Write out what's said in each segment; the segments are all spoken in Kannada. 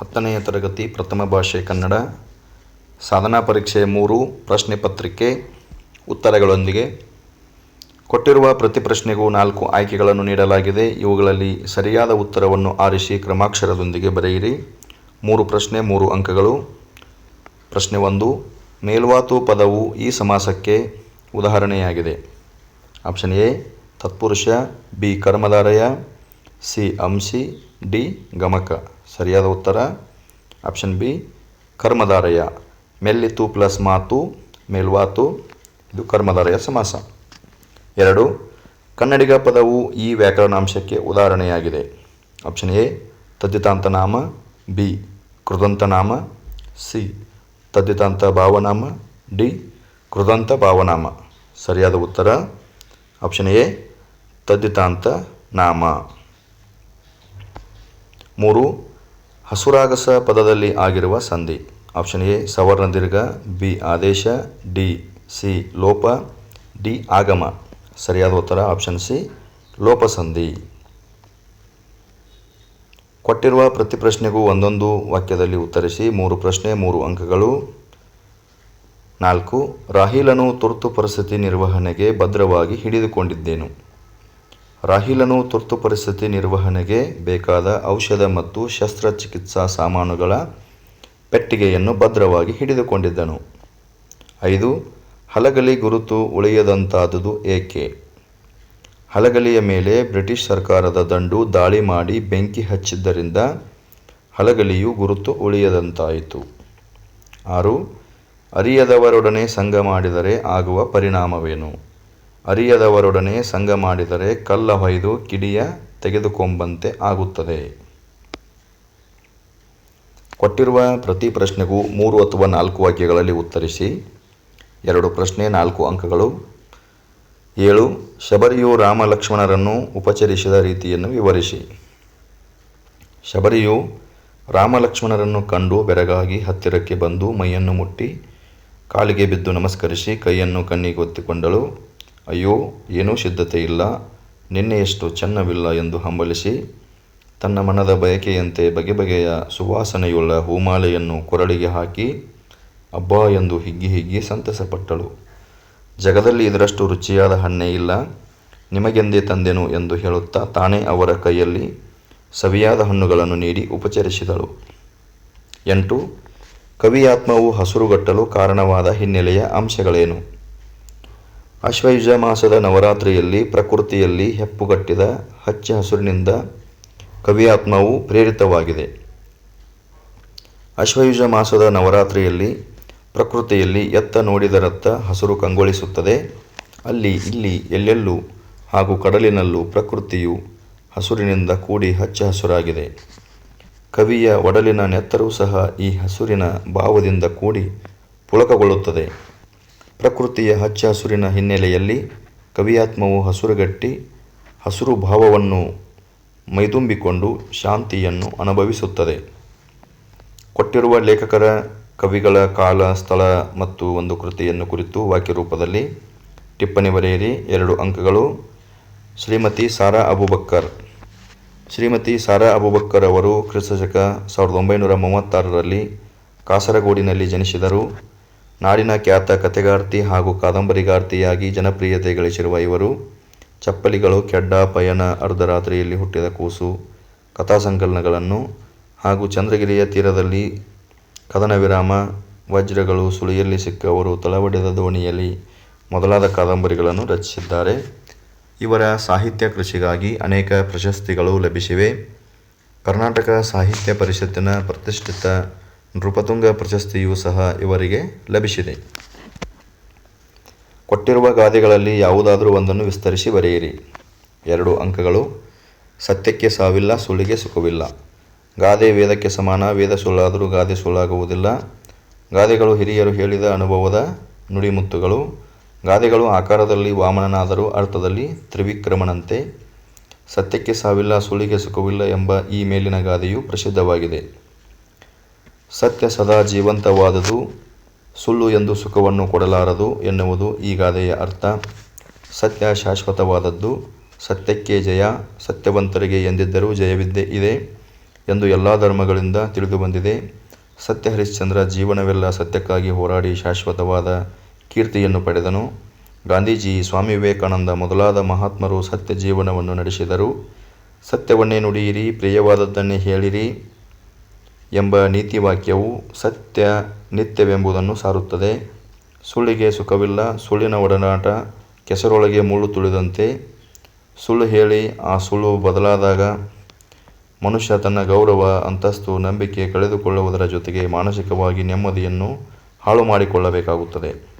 ಹತ್ತನೆಯ ತರಗತಿ ಪ್ರಥಮ ಭಾಷೆ ಕನ್ನಡ. ಸಾಧನಾ ಪರೀಕ್ಷೆ ಮೂರು, ಪ್ರಶ್ನೆ ಪತ್ರಿಕೆ, ಉತ್ತರಗಳೊಂದಿಗೆ. ಕೊಟ್ಟಿರುವ ಪ್ರತಿ ಪ್ರಶ್ನೆಗೂ ನಾಲ್ಕು ಆಯ್ಕೆಗಳನ್ನು ನೀಡಲಾಗಿದೆ. ಇವುಗಳಲ್ಲಿ ಸರಿಯಾದ ಉತ್ತರವನ್ನು ಆರಿಸಿ ಕ್ರಮಾಕ್ಷರದೊಂದಿಗೆ ಬರೆಯಿರಿ. ಮೂರು ಪ್ರಶ್ನೆ, ಮೂರು ಅಂಕಗಳು. ಪ್ರಶ್ನೆ ಒಂದು, ಮೇಲ್ವಾತು ಪದವು ಈ ಸಮಾಸಕ್ಕೆ ಉದಾಹರಣೆಯಾಗಿದೆ. ಆಪ್ಷನ್ ಎ, ತತ್ಪುರುಷ, ಬಿ, ಕರ್ಮಧಾರಯ, ಸಿ, ಅಂಶಿ, ಡಿ, ಗಮಕ. ಸರಿಯಾದ ಉತ್ತರ? ಆಪ್ಷನ್ ಬಿ, ಕರ್ಮಧಾರಯ. ಮೆಲ್ಲಿತು ಪ್ಲಸ್ ಮಾತು, ಮೇಲ್ವಾತು. ಇದು ಕರ್ಮಧಾರಯ ಸಮಾಸ. ಎರಡು, ಕನ್ನಡಿಗ ಪದವು ಈ ವ್ಯಾಕರಣಾಂಶಕ್ಕೆ ಉದಾಹರಣೆಯಾಗಿದೆ. ಆಪ್ಷನ್ ಎ ತದ್ದಿತಾಂತ ನಾಮ. ಬಿ, ಕೃದಂತ ನಾಮ. ಸಿ ತದ್ದಿತಾಂತ ಭಾವನಾಮ. ಡಿ, ಕೃದಂತ ಭಾವನಾಮ. ಸರಿಯಾದ ಉತ್ತರ? ಆಪ್ಷನ್ ಎ ತದ್ದಿತಾಂತ ನಾಮ. ಮೂರು ಹಸುರಾಗಸ ಪದದಲ್ಲಿ ಆಗಿರುವ ಸಂಧಿ. ಆಪ್ಷನ್ ಎ ಸವರ್ಣ ದೀರ್ಘ ಬಿ ಆದೇಶ. ಡಿ ಸಿ ಲೋಪ. ಡಿ ಆಗಮ. ಸರಿಯಾದ ಉತ್ತರ ಆಪ್ಷನ್ ಸಿ ಲೋಪ ಸಂಧಿ. ಕೊಟ್ಟಿರುವ ಪ್ರತಿ ಪ್ರಶ್ನೆಗೂ ಒಂದೊಂದು ವಾಕ್ಯದಲ್ಲಿ ಉತ್ತರಿಸಿ, ಮೂರು ಪ್ರಶ್ನೆ, ಮೂರು ಅಂಕಗಳು. ನಾಲ್ಕು, ರಾಹಿಲನು ತುರ್ತು ಪರಿಸ್ಥಿತಿ ನಿರ್ವಹಣೆಗೆ ಭದ್ರವಾಗಿ ಹಿಡಿದುಕೊಂಡಿದ್ದೇನು. ರಾಹಿಲನು ತುರ್ತು ಪರಿಸ್ಥಿತಿ ನಿರ್ವಹಣೆಗೆ ಬೇಕಾದ ಔಷಧ ಮತ್ತು ಶಸ್ತ್ರಚಿಕಿತ್ಸಾ ಸಾಮಾನುಗಳ ಪೆಟ್ಟಿಗೆಯನ್ನು ಭದ್ರವಾಗಿ ಹಿಡಿದುಕೊಂಡಿದ್ದನು. ಐದು, ಹಲಗಲಿ ಗುರುತು ಉಳಿಯದಂತಾದುದು ಏಕೆ? ಹಲಗಲಿಯ ಮೇಲೆ ಬ್ರಿಟಿಷ್ ಸರ್ಕಾರದ ದಂಡು ದಾಳಿ ಮಾಡಿ ಬೆಂಕಿ ಹಚ್ಚಿದ್ದರಿಂದ ಹಲಗಲಿಯು ಗುರುತು ಉಳಿಯದಂತಾಯಿತು. ಆರು, ಅರಿಯದವರೊಡನೆ ಸಂಘ ಮಾಡಿದರೆ ಆಗುವ ಪರಿಣಾಮವೇನು? ಅರಿಯದವರೊಡನೆ ಸಂಘ ಮಾಡಿದರೆ ಕಲ್ಲ ಹೊಯ್ದು ಕಿಡಿಯ ತೆಗೆದುಕೊಂಬಂತೆ ಆಗುತ್ತದೆ. ಕೊಟ್ಟಿರುವ ಪ್ರತಿ ಪ್ರಶ್ನೆಗೂ ಮೂರು ಅಥವಾ ನಾಲ್ಕು ವಾಕ್ಯಗಳಲ್ಲಿ ಉತ್ತರಿಸಿ. ಎರಡು ಪ್ರಶ್ನೆ, ನಾಲ್ಕು ಅಂಕಗಳು. ಏಳು, ಶಬರಿಯು ರಾಮ ಲಕ್ಷ್ಮಣರನ್ನು ಉಪಚರಿಸಿದ ರೀತಿಯನ್ನು ವಿವರಿಸಿ. ಶಬರಿಯು ರಾಮ ಲಕ್ಷ್ಮಣರನ್ನು ಕಂಡು ಬೆರಗಾಗಿ ಹತ್ತಿರಕ್ಕೆ ಬಂದು ಮೈಯನ್ನು ಮುಟ್ಟಿ ಕಾಲಿಗೆ ಬಿದ್ದು ನಮಸ್ಕರಿಸಿ ಕೈಯನ್ನು ಕಣ್ಣಿಗೊತ್ತಿಕೊಂಡಳು ಅಯ್ಯೋ, ಏನೂ ಸಿದ್ಧತೆ ಇಲ್ಲ. ನಿನ್ನೆಯಷ್ಟು ಚೆನ್ನವಿಲ್ಲ ಎಂದು ಹಂಬಲಿಸಿ, ತನ್ನ ಮನದ ಬಯಕೆಯಂತೆ ಬಗೆ ಬಗೆಯ ಸುವಾಸನೆಯುಳ್ಳ ಹೂಮಾಲೆಯನ್ನು ಕೊರಳಿಗೆ ಹಾಕಿ, ಅಬ್ಬಾ ಎಂದು ಹಿಗ್ಗಿ ಹಿಗ್ಗಿ ಸಂತಸಪಟ್ಟಳು. ಜಗದಲ್ಲಿ ಇದರಷ್ಟು ರುಚಿಯಾದ ಹಣ್ಣೇ ಇಲ್ಲ. ನಿಮಗೆಂದೇ ತಂದೆನು ಎಂದು ಹೇಳುತ್ತಾ ತಾನೇ ಅವರ ಕೈಯಲ್ಲಿ ಸವಿಯಾದ ಹಣ್ಣುಗಳನ್ನು ನೀಡಿ ಉಪಚರಿಸಿದಳು. ಎಂಟು, ಕವಿಯಾತ್ಮವು ಹಸುರುಗಟ್ಟಲು ಕಾರಣವಾದ ಹಿನ್ನೆಲೆಯ ಅಂಶಗಳೇನು? ಅಶ್ವಯುಜ ಮಾಸದ ನವರಾತ್ರಿಯಲ್ಲಿ ಪ್ರಕೃತಿಯಲ್ಲಿ ಹೆಪ್ಪುಗಟ್ಟಿದ ಹಚ್ಚ ಹಸುರಿನಿಂದ ಕವಿಯಾತ್ಮವು ಪ್ರೇರಿತವಾಗಿದೆ. ಅಶ್ವಯುಜ ಮಾಸದ ನವರಾತ್ರಿಯಲ್ಲಿ ಪ್ರಕೃತಿಯಲ್ಲಿ ಎತ್ತ ನೋಡಿದರತ್ತ ಹಸುರು ಕಂಗೊಳಿಸುತ್ತದೆ. ಅಲ್ಲಿ, ಇಲ್ಲಿ, ಎಲ್ಲೆಲ್ಲೂ ಹಾಗೂ ಕಡಲಿನಲ್ಲೂ ಪ್ರಕೃತಿಯು ಹಸುರಿನಿಂದ ಕೂಡಿ ಹಚ್ಚ ಹಸುರಾಗಿದೆ. ಕವಿಯ ಒಡಲಿನ ನೆತ್ತರೂ ಸಹ ಈ ಹಸುರಿನ ಭಾವದಿಂದ ಕೂಡಿ ಪುಳಕಗೊಳ್ಳುತ್ತದೆ. ಪ್ರಕೃತಿಯ ಹಚ್ಚ ಹಸುರಿನ ಹಿನ್ನೆಲೆಯಲ್ಲಿ ಕವಿಯಾತ್ಮವು ಹಸುರುಗಟ್ಟಿ, ಹಸುರು ಭಾವವನ್ನು ಮೈದುಂಬಿಕೊಂಡು ಶಾಂತಿಯನ್ನು ಅನುಭವಿಸುತ್ತದೆ. ಕೊಟ್ಟಿರುವ ಲೇಖಕರ ಕವಿಗಳ ಕಾಲ, ಸ್ಥಳ ಮತ್ತು ಒಂದು ಕೃತಿಯನ್ನು ಕುರಿತು ವಾಕ್ಯರೂಪದಲ್ಲಿ ಟಿಪ್ಪಣಿ ಬರೆಯಿರಿ. ಎರಡು ಅಂಕಗಳು. ಶ್ರೀಮತಿ ಸಾರಾ ಅಬುಬಕ್ಕರ್. ಶ್ರೀಮತಿ ಸಾರಾ ಅಬುಬಕ್ಕರ್ ಅವರು ಕ್ರಿಸ್ತಶಕ ಸಾವಿರದ ಒಂಬೈನೂರ ಮೂವತ್ತಾರರಲ್ಲಿ ಕಾಸರಗೋಡಿನಲ್ಲಿ ಜನಿಸಿದರು. ನಾಡಿನ ಖ್ಯಾತ ಕಥೆಗಾರ್ತಿ ಹಾಗೂ ಕಾದಂಬರಿಗಾರ್ತಿಯಾಗಿ ಜನಪ್ರಿಯತೆ ಗಳಿಸಿರುವ ಇವರು, ಚಪ್ಪಲಿಗಳು, ಕೆಡ್ಡ, ಪಯಣ, ಅರ್ಧರಾತ್ರಿಯಲ್ಲಿ ಹುಟ್ಟಿದ ಕೂಸು ಕಥಾ ಸಂಕಲನಗಳನ್ನು ಹಾಗೂ ಚಂದ್ರಗಿರಿಯ ತೀರದಲ್ಲಿ ಕದನ ವಿರಾಮ ವಜ್ರಗಳು ಸುಳಿಯಲ್ಲಿ ಸಿಕ್ಕವರು ತಳವಡೆದ ದೋಣಿಯಲ್ಲಿ ಮೊದಲಾದ ಕಾದಂಬರಿಗಳನ್ನು ರಚಿಸಿದ್ದಾರೆ. ಇವರ ಸಾಹಿತ್ಯ ಕೃಷಿಗಾಗಿ ಅನೇಕ ಪ್ರಶಸ್ತಿಗಳು ಲಭಿಸಿವೆ. ಕರ್ನಾಟಕ ಸಾಹಿತ್ಯ ಪರಿಷತ್ತಿನ ಪ್ರತಿಷ್ಠಿತ ನೃಪತುಂಗ ಪ್ರಶಸ್ತಿಯೂ ಸಹ ಇವರಿಗೆ ಲಭಿಸಿದೆ. ಕೊಟ್ಟಿರುವ ಗಾದೆಗಳಲ್ಲಿ ಯಾವುದಾದರೂ ಒಂದನ್ನು ವಿಸ್ತರಿಸಿ ಬರೆಯಿರಿ. ಎರಡು ಅಂಕಗಳು. ಸತ್ಯಕ್ಕೆ ಸಾವಿಲ್ಲ ಸುಳ್ಳಿಗೆ ಸುಖವಿಲ್ಲ. ಗಾದೆ ವೇದಕ್ಕೆ ಸಮಾನ, ವೇದ ಸುಳ್ಳಾದರೂ ಗಾದೆ ಸುಳ್ಳಾಗುವುದಿಲ್ಲ. ಗಾದೆಗಳು ಹಿರಿಯರು ಹೇಳಿದ ಅನುಭವದ ನುಡಿಮುತ್ತುಗಳು. ಗಾದೆಗಳು ಆಕಾರದಲ್ಲಿ ವಾಮನನಾದರೂ ಅರ್ಥದಲ್ಲಿ ತ್ರಿವಿಕ್ರಮನಂತೆ. ಸತ್ಯಕ್ಕೆ ಸಾವಿಲ್ಲ ಸುಳ್ಳಿಗೆ ಸುಖವಿಲ್ಲ ಎಂಬ ಈ ಮೇಲಿನ ಗಾದೆಯು ಪ್ರಸಿದ್ಧವಾಗಿದೆ. ಸತ್ಯ ಸದಾ ಜೀವಂತವಾದುದು, ಸುಳ್ಳು ಎಂದು ಸುಖವನ್ನು ಕೊಡಲಾರದು ಎನ್ನುವುದು ಈ ಗಾದೆಯ ಅರ್ಥ. ಸತ್ಯ ಶಾಶ್ವತವಾದದ್ದು, ಸತ್ಯಕ್ಕೆ ಜಯ, ಸತ್ಯವಂತರಿಗೆ ಎಂದಿದ್ದರೂ ಜಯವಿದ್ದೇ ಇದೆ ಎಂದು ಎಲ್ಲ ಧರ್ಮಗಳಿಂದ ತಿಳಿದುಬಂದಿದೆ ಸತ್ಯ ಹರಿಶ್ಚಂದ್ರ ಜೀವನವೆಲ್ಲ ಸತ್ಯಕ್ಕಾಗಿ ಹೋರಾಡಿ ಶಾಶ್ವತವಾದ ಕೀರ್ತಿಯನ್ನು ಪಡೆದನು. ಗಾಂಧೀಜಿ ಸ್ವಾಮಿ ವಿವೇಕಾನಂದ ಮೊದಲಾದ ಮಹಾತ್ಮರು ಸತ್ಯ ಜೀವನವನ್ನು ನಡೆಸಿದರು. ಸತ್ಯವನ್ನೇ ನುಡಿಯಿರಿ, ಪ್ರಿಯವಾದದ್ದನ್ನೇ ಹೇಳಿರಿ ಎಂಬ ನೀತಿವಾಕ್ಯವು ಸತ್ಯ, ನಿತ್ಯವೆಂಬುದನ್ನು ಸಾರುತ್ತದೆ. ಸುಳ್ಳಿಗೆ ಸುಖವಿಲ್ಲ, ಸುಳ್ಳಿನ ಒಡನಾಟ ಕೆಸರೊಳಗೆ ಮುಳ್ಳು ತುಳಿದಂತೆ. ಸುಳ್ಳು ಹೇಳಿ ಆ ಸುಳ್ಳು ಬದಲಾದಾಗ ಮನುಷ್ಯ ತನ್ನ ಗೌರವ, ಅಂತಸ್ತು, ನಂಬಿಕೆ ಕಳೆದುಕೊಳ್ಳುವುದರ ಜೊತೆಗೆ ಮಾನಸಿಕವಾಗಿ ನೆಮ್ಮದಿಯನ್ನು ಹಾಳು ಮಾಡಿಕೊಳ್ಳಬೇಕಾಗುತ್ತದೆ.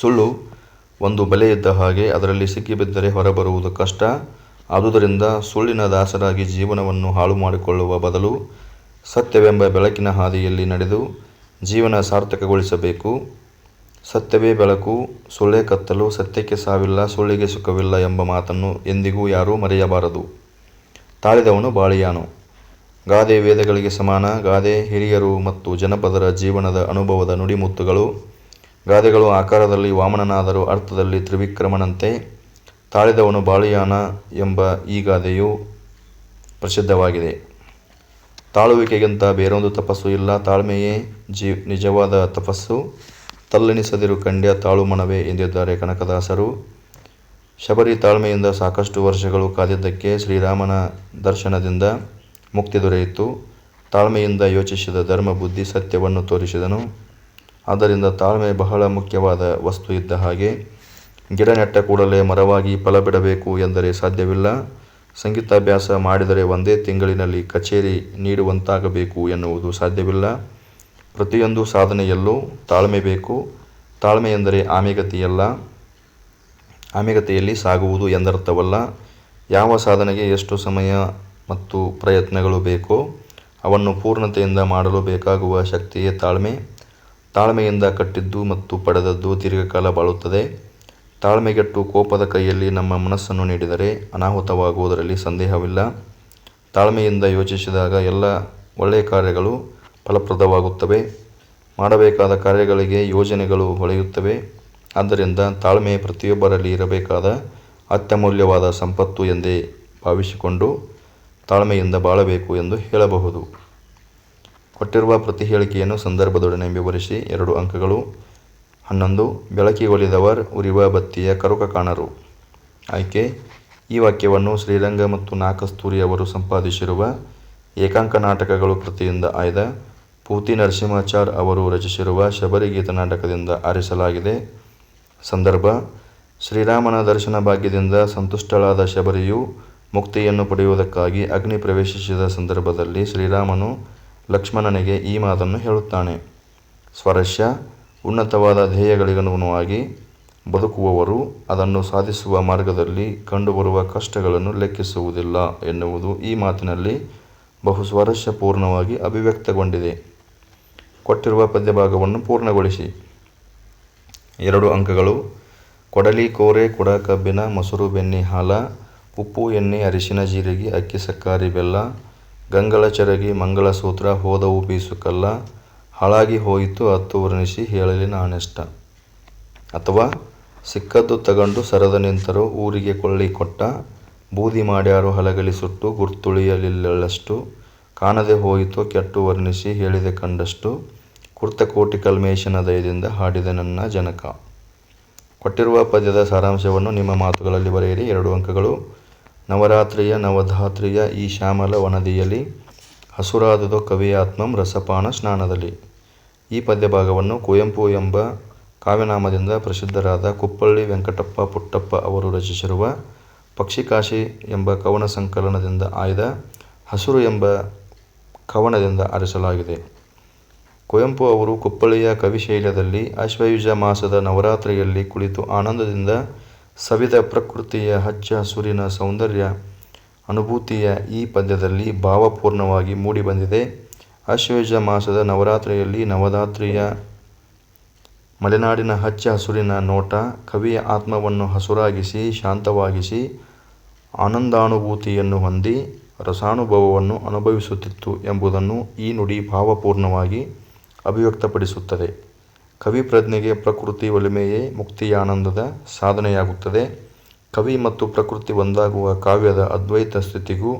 ಸುಳ್ಳು ಒಂದು ಬಲೆ ಇದ್ದ ಹಾಗೆ ಅದರಲ್ಲಿ ಸಿಕ್ಕಿಬಿದ್ದರೆ ಹೊರಬರುವುದು ಕಷ್ಟ. ಆದುದರಿಂದ ಸುಳ್ಳಿನ ದಾಸರಾಗಿ ಜೀವನವನ್ನು ಹಾಳು ಮಾಡಿಕೊಳ್ಳುವ ಬದಲು ಸತ್ಯವೆಂಬ ಬೆಳಕಿನ ಹಾದಿಯಲ್ಲಿ ನಡೆದು ಜೀವನ ಸಾರ್ಥಕಗೊಳಿಸಬೇಕು. ಸತ್ಯವೇ ಬೆಳಕು, ಸುಳ್ಳೇ ಕತ್ತಲು, ಸತ್ಯಕ್ಕೆ ಸಾವಿಲ್ಲ, ಸುಳ್ಳಿಗೆ ಸುಖವಿಲ್ಲ ಎಂಬ ಮಾತನ್ನು ಎಂದಿಗೂ ಯಾರೂ ಮರೆಯಬಾರದು. ತಾಳಿದವನು ಬಾಳಿಯಾನು. ಗಾದೆ ವೇದಗಳಿಗೆ ಸಮಾನ, ಗಾದೆ ಹಿರಿಯರು ಮತ್ತು ಜನಪದರ ಜೀವನದ ಅನುಭವದ ನುಡಿಮುತ್ತುಗಳು, ಗಾದೆಗಳು ಆಕಾರದಲ್ಲಿ ವಾಮನನಾದರೂ ಅರ್ಥದಲ್ಲಿ ತ್ರಿವಿಕ್ರಮನಂತೆ, ತಾಳಿದವನು ಬಾಳಿಯಾನ ಎಂಬ ಈ ಗಾದೆಯು ಪ್ರಸಿದ್ಧವಾಗಿದೆ. ತಾಳುವಿಕೆಗಿಂತ ಬೇರೊಂದು ತಪಸ್ಸು ಇಲ್ಲ. ತಾಳ್ಮೆಯೇ ಜೀ, ನಿಜವಾದ ತಪಸ್ಸು. ತಲ್ಲಣಿಸದಿರು ಕಂಡ್ಯ ತಾಳು ಮನವೇ ಎಂದಿದ್ದಾರೆ ಕನಕದಾಸರು. ಶಬರಿ ತಾಳ್ಮೆಯಿಂದ ಸಾಕಷ್ಟು ವರ್ಷಗಳು ಕಾದಿದ್ದಕ್ಕೆ ಶ್ರೀರಾಮನ ದರ್ಶನದಿಂದ ಮುಕ್ತಿ ದೊರೆಯಿತು. ತಾಳ್ಮೆಯಿಂದ ಯೋಚಿಸಿದ ಧರ್ಮ ಬುದ್ಧಿ ಸತ್ಯವನ್ನು ತೋರಿಸಿದನು. ಆದ್ದರಿಂದ ತಾಳ್ಮೆ ಬಹಳ ಮುಖ್ಯವಾದ ವಸ್ತು ಇದ್ದ ಹಾಗೆ ಗಿಡ ನೆಟ್ಟ ಕೂಡಲೇ ಮರವಾಗಿ ಫಲ ಬಿಡಬೇಕು ಎಂದರೆ ಸಾಧ್ಯವಿಲ್ಲ. ಸಂಗೀತಾಭ್ಯಾಸ ಮಾಡಿದರೆ ಒಂದೇ ತಿಂಗಳಿನಲ್ಲಿ ಕಚೇರಿ ನೀಡುವಂತಾಗಬೇಕು ಎನ್ನುವುದು ಸಾಧ್ಯವಿಲ್ಲ. ಪ್ರತಿಯೊಂದು ಸಾಧನೆಯಲ್ಲೂ ತಾಳ್ಮೆ ಬೇಕು. ತಾಳ್ಮೆ ಎಂದರೆ ಆಮೆಗತಿಯಲ್ಲ ಆಮೆಗತಿಯಲ್ಲಿ ಸಾಗುವುದು ಎಂದರ್ಥವಲ್ಲ. ಯಾವ ಸಾಧನೆಗೆ ಎಷ್ಟು ಸಮಯ ಮತ್ತು ಪ್ರಯತ್ನಗಳು ಬೇಕೋ ಅವನ್ನು ಪೂರ್ಣತೆಯಿಂದ ಮಾಡಲು ಬೇಕಾಗುವ ಶಕ್ತಿಯೇ ತಾಳ್ಮೆ. ತಾಳ್ಮೆಯಿಂದ ಕಟ್ಟಿದ್ದು ಮತ್ತು ಪಡೆದದ್ದು ದೀರ್ಘಕಾಲ ಬಾಳುತ್ತದೆ. ತಾಳ್ಮೆಗೆಟ್ಟು ಕೋಪದ ಕೈಯಲ್ಲಿ ನಮ್ಮ ಮನಸ್ಸನ್ನು ನೀಡಿದರೆ ಅನಾಹುತವಾಗುವುದರಲ್ಲಿ ಸಂದೇಹವಿಲ್ಲ. ತಾಳ್ಮೆಯಿಂದ ಯೋಚಿಸಿದಾಗ ಎಲ್ಲ ಒಳ್ಳೆಯ ಕಾರ್ಯಗಳು ಫಲಪ್ರದವಾಗುತ್ತವೆ. ಮಾಡಬೇಕಾದ ಕಾರ್ಯಗಳಿಗೆ ಯೋಜನೆಗಳು ಹೊಳೆಯುತ್ತವೆ. ಆದ್ದರಿಂದ ತಾಳ್ಮೆ ಪ್ರತಿಯೊಬ್ಬರಲ್ಲಿ ಇರಬೇಕಾದ ಅತ್ಯಮೂಲ್ಯವಾದ ಸಂಪತ್ತು ಎಂದೇ ಭಾವಿಸಿಕೊಂಡು ತಾಳ್ಮೆಯಿಂದ ಬಾಳಬೇಕು ಎಂದು ಹೇಳಬಹುದು. ಕೊಟ್ಟಿರುವ ಪ್ರತಿ ಹೇಳಿಕೆಯನ್ನು ಸಂದರ್ಭದೊಡನೆ ವಿವರಿಸಿ ಎರಡು ಅಂಕಗಳು. ಹನ್ನೊಂದು, ಬೆಳಕಿಗೊಲಿದವರ್ ಉರಿವ ಬತ್ತಿಯ ಕರುಕ ಕಾಣರು. ಆಯ್ಕೆ, ಈ ವಾಕ್ಯವನ್ನು ಶ್ರೀರಂಗ ಮತ್ತು ನಾಕಸ್ತೂರಿ ಅವರು ಸಂಪಾದಿಸಿರುವ ಏಕಾಂಕ ನಾಟಕಗಳು ಕೃತಿಯಿಂದ ಆಯ್ದ ಪೂತಿ ನರಸಿಂಹಾಚಾರ್ ಅವರು ರಚಿಸಿರುವ ಶಬರಿಗೀತ ನಾಟಕದಿಂದ ಆರಿಸಲಾಗಿದೆ. ಸಂದರ್ಭ, ಶ್ರೀರಾಮನ ದರ್ಶನ ಭಾಗ್ಯದಿಂದ ಸಂತುಷ್ಟಳಾದ ಶಬರಿಯು ಮುಕ್ತಿಯನ್ನು ಪಡೆಯುವುದಕ್ಕಾಗಿ ಅಗ್ನಿ ಪ್ರವೇಶಿಸಿದ ಸಂದರ್ಭದಲ್ಲಿ ಶ್ರೀರಾಮನು ಲಕ್ಷ್ಮಣನಿಗೆ ಈ ಮಾತನ್ನು ಹೇಳುತ್ತಾನೆ. ಸ್ವರಸ್ಯ ಉನ್ನತವಾದ ಧ್ಯೇಯಗಳಿಗನುಗುಣವಾಗಿ ಬದುಕುವವರು ಅದನ್ನು ಸಾಧಿಸುವ ಮಾರ್ಗದಲ್ಲಿ ಕಂಡುಬರುವ ಕಷ್ಟಗಳನ್ನು ಲೆಕ್ಕಿಸುವುದಿಲ್ಲ ಎನ್ನುವುದು ಈ ಮಾತಿನಲ್ಲಿ ಬಹು ಸ್ವಾರಸ್ಯಪೂರ್ಣವಾಗಿ ಅಭಿವ್ಯಕ್ತಗೊಂಡಿದೆ. ಕೊಟ್ಟಿರುವ ಪದ್ಯಭಾಗವನ್ನು ಪೂರ್ಣಗೊಳಿಸಿ. ಎರಡು ಅಂಕಗಳು. ಕೊಡಲಿ ಕೋರೆ ಕೊಡ ಕಬ್ಬಿನ ಮೊಸರು ಬೆಣ್ಣೆ ಹಾಲ ಉಪ್ಪು ಎಣ್ಣೆ ಅರಿಶಿನ ಜೀರಿಗೆ ಅಕ್ಕಿ ಸಕ್ಕಾರಿ ಬೆಲ್ಲ ಗಂಗಳ ಚರಗಿ ಮಂಗಳಸೂತ್ರ ಹೋದವು ಬೀಸುಕಲ್ಲ ಹಾಳಾಗಿ ಹೋಯಿತು, ಅತ್ತು ವರ್ಣಿಸಿ ಹೇಳಲಿ ನಾನೆಷ್ಟ. ಅಥವಾ ಸಿಕ್ಕದ್ದು ತಗೊಂಡು ಸರದ ನಿಂತರು ಊರಿಗೆ ಕೊಳ್ಳಿ ಕೊಟ್ಟ, ಬೂದಿ ಮಾಡ್ಯಾರು ಹಲಗಲಿ ಸುಟ್ಟು, ಗುರ್ತುಳಿಯಲಿಲ್ಲಷ್ಟು, ಕಾಣದೆ ಹೋಯಿತು ಕೆಟ್ಟು ವರ್ಣಿಸಿ ಹೇಳಿದೆ ಕಂಡಷ್ಟು ಕುರ್ತಕೋಟಿ ಕಲ್ಮೇಶನ ದಯದಿಂದ ಹಾಡಿದೆ ನನ್ನ ಜನಕ. ಕೊಟ್ಟಿರುವ ಪದ್ಯದ ಸಾರಾಂಶವನ್ನು ನಿಮ್ಮ ಮಾತುಗಳಲ್ಲಿ ಬರೆಯಿರಿ. ಎರಡು ಅಂಕಗಳು. ನವರಾತ್ರಿಯ ನವಧಾತ್ರಿಯ ಈ ಶ್ಯಾಮಲ ವನದಿಯಲ್ಲಿ ಹಸುರಾದುದು ಕವಿಯಾತ್ಮಂ ರಸಪಾನ ಸ್ನಾನದಲ್ಲಿ. ಈ ಪದ್ಯಭಾಗವನ್ನು ಕುವೆಂಪು ಎಂಬ ಕಾವ್ಯನಾಮದಿಂದ ಪ್ರಸಿದ್ಧರಾದ ಕುಪ್ಪಳ್ಳಿ ವೆಂಕಟಪ್ಪ ಪುಟ್ಟಪ್ಪ ಅವರು ರಚಿಸಿರುವ ಪಕ್ಷಿಕಾಶಿ ಎಂಬ ಕವನ ಸಂಕಲನದಿಂದ ಆಯ್ದ ಹಸುರು ಎಂಬ ಕವನದಿಂದ ಆರಿಸಲಾಗಿದೆ. ಕುವೆಂಪು ಅವರು ಕುಪ್ಪಳ್ಳಿಯ ಕವಿಶೈಲದಲ್ಲಿ ಅಶ್ವಯುಜ ಮಾಸದ ನವರಾತ್ರಿಯಲ್ಲಿ ಕುಳಿತು ಆನಂದದಿಂದ ಸವಿದ ಪ್ರಕೃತಿಯ ಹಚ್ಚ ಹಸುರಿನ ಸೌಂದರ್ಯ, ಅನುಭೂತಿಯ ಈ ಪದ್ಯದಲ್ಲಿ ಭಾವಪೂರ್ಣವಾಗಿ ಮೂಡಿಬಂದಿದೆ. ಆಶ್ವಯುಜ ಮಾಸದ ನವರಾತ್ರಿಯಲ್ಲಿ ನವರಾತ್ರಿಯ ಮಲೆನಾಡಿನ ಹಚ್ಚ ಹಸುರಿನ ನೋಟ, ಕವಿಯ ಆತ್ಮವನ್ನು ಹಸುರಾಗಿಸಿ, ಶಾಂತವಾಗಿಸಿ, ಆನಂದಾನುಭೂತಿಯನ್ನು ಹೊಂದಿ, ರಸಾನುಭವವನ್ನು ಅನುಭವಿಸುತ್ತಿತ್ತು ಎಂಬುದನ್ನು ಈ ನುಡಿ ಭಾವಪೂರ್ಣವಾಗಿ ಅಭಿವ್ಯಕ್ತಪಡಿಸುತ್ತದೆ ಕವಿ ಪ್ರಜ್ಞೆಗೆ ಪ್ರಕೃತಿ ಒಲಿಮೆಯೇ ಮುಕ್ತಿಯಾನಂದದ ಸಾಧನೆಯಾಗುತ್ತದೆ ಕವಿ ಮತ್ತು ಪ್ರಕೃತಿ ಒಂದಾಗುವ ಕಾವ್ಯದ ಅದ್ವೈತ ಸ್ಥಿತಿಗೂ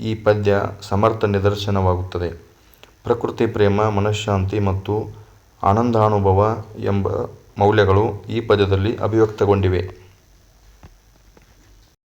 ಈ ಪದ್ಯ ಸಮರ್ಥ ನಿದರ್ಶನವಾಗುತ್ತದೆ. ಪ್ರಕೃತಿ ಪ್ರೇಮ, ಮನಃಶಾಂತಿ ಮತ್ತು ಆನಂದಾನುಭವ ಎಂಬ ಮೌಲ್ಯಗಳು ಈ ಪದ್ಯದಲ್ಲಿ ಅಭಿವ್ಯಕ್ತಗೊಂಡಿವೆ.